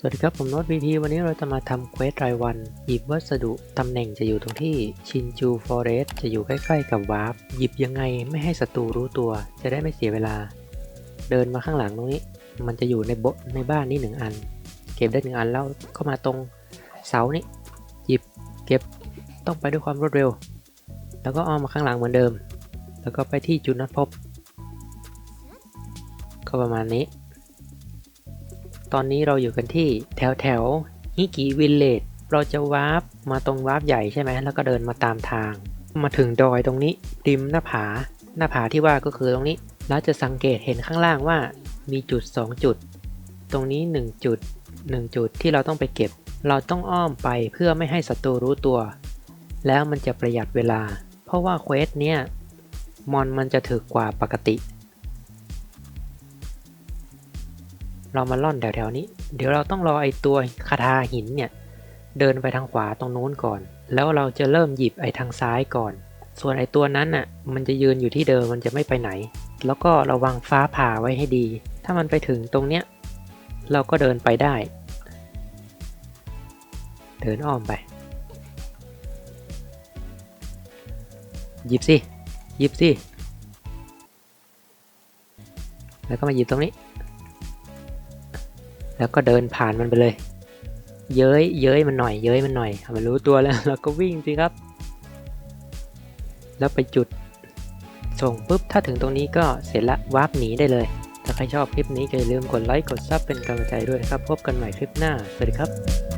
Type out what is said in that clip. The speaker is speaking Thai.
สวัสดีครับ ผมโน้ต VP วันนี้เราจะมาทำเควสรายวัน หยิบวัสดุ ตำแหน่งจะอยู่ตรงที่ชินจูฟอเรสจะอยู่ใกล้ๆกับวาร์ปหยิบยังไงไม่ให้ศัตรูรู้ตัว จะได้ไม่เสียเวลา เดินมาข้างหลังตรงนี้ มันจะอยู่ในโบในบ้านนี้หนึ่งอัน เก็บได้หนึ่งอันแล้วเข้ามาตรงเสานี้หยิบเก็บต้องไปด้วยความรวดเร็ว แล้วก็อ้อมมาข้างหลังเหมือนเดิม แล้วก็ไปที่จุดนัดพบ ก็ประมาณนี้ ตอนนี้เราอยู่กันที่แถวแถวฮิกิวิลเลจเราจะวาร์ปมาตรงวาร์ปใหญ่ใช่ไหมแล้วก็เดินมาตามทาง มาถึงดอยตรงนี้ริมหน้าผา หน้าผาที่ว่าก็คือตรงนี้ แล้วจะสังเกตเห็นข้างล่างว่ามีจุด 2 จุด ตรงนี้ 1 จุด 1 จุดที่เราต้องไปเก็บ เราต้องอ้อมไปเพื่อไม่ให้ศัตรูรู้ตัว แล้วมันจะประหยัดเวลา เพราะว่าเควสเนี้ยมอนมันจะถึกกว่าปกติ เรามาล่อนแถวๆนี้ เดี๋ยวเราต้องรอไอตัวคาทาหินเนี่ยเดินไปทางขวาตรงนู้นก่อน แล้วเราจะเริ่มหยิบไอทางซ้ายก่อน ส่วนไอตัวนั้นน่ะมันจะยืนอยู่ที่เดิมมันจะไม่ไปไหน แล้วก็ระวังฟ้าผ่าไว้ให้ดี ถ้ามันไปถึงตรงเนี้ยเราก็เดินไปได้ เดินอ้อมไป หยิบสิ หยิบสิ แล้วก็มาหยิบตรงนี้ แล้วก็เดินผ่านมันไปเลย เย้ยเย้ยมันหน่อย เย้ยมันหน่อยมันรู้ตัวแล้วเราก็วิ่งสิครับ แล้วไปจุดส่งปุ๊บถ้าถึงตรงนี้ก็เสร็จละวาร์ปหนีได้เลย ถ้าใครชอบคลิปนี้ก็อย่าลืมกดไลค์กดซับเป็นกำลังใจด้วยนะครับ พบกันใหม่คลิปหน้า สวัสดีครับ